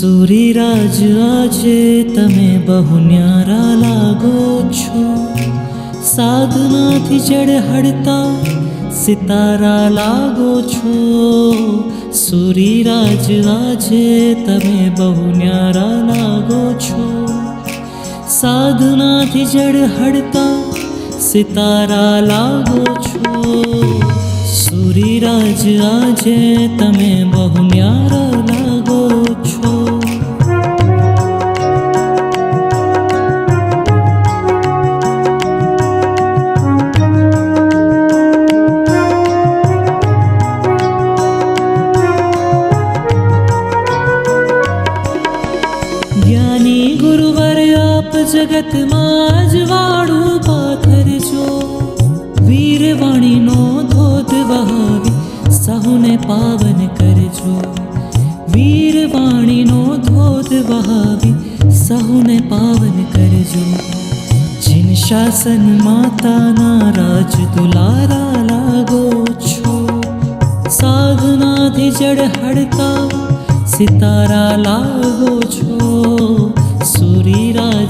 સુરીરાજ આજે તમે બહુ ન્યારા લાગો છો. સાધનાથી જડ હડતા સિતારા લાગો છો. સુરીરાજ આજે તમે બહુ ન્યારા લાગો છો. સાધનાથી જડ હડતા સિતારા લાગો છો. સુરીરાજ આજે તમે બહુ જ્ઞાની ગુરુવર આપ જગતમાં અજવાળું પાથરજો વીરવાણીનો ધોધ વહાવી સહુને પાવન કરજો વીરવાણીનો ધોધ વહાવી સહુને પાવન કરજો જિન શાસન માતાના રાજ દુલારા લાગો છો સાધનાથી જડ હડતા સિતારા લાગો છો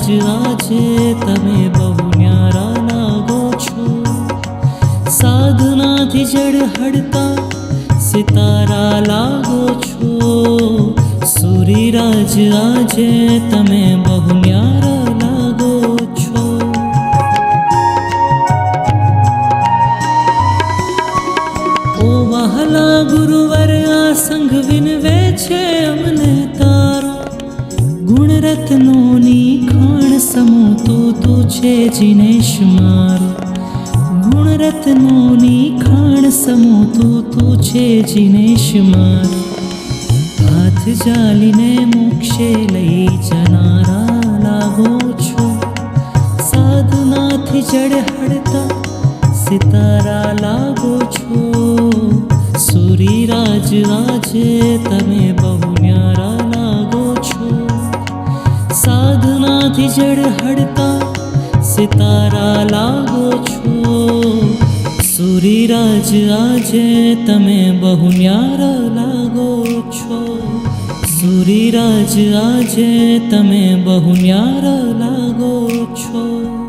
આજે તમે બહુ ન્યારા લાગો છો. સાધનાથી જડ હડતા સિતારા લાગો છો. સુરીરાજ આજે તમે બહુ ન્યારા લાગો છો. ઓ વહલા ગુરુવર, આ સંઘ વિનવે છે છે જીનેશ મારો ગુણરત્નોની ખાણ સમો તો તું છે જીનેશ મારો હાથ જાલીને મોક્ષે લઈ જનારા લાગો છો. સાધનાથી જડ હડતા સિતારા લાગો છો. સુરીરાજ આજે તમે બહુ ન્યારા લાગો છો. સાધનાથી જડ હડતા સુરીરાજ આજે તમે બહુ ન્યારા લાગો છો. સુરીરાજ આજે તમે બહુ ન્યારા લાગો છો.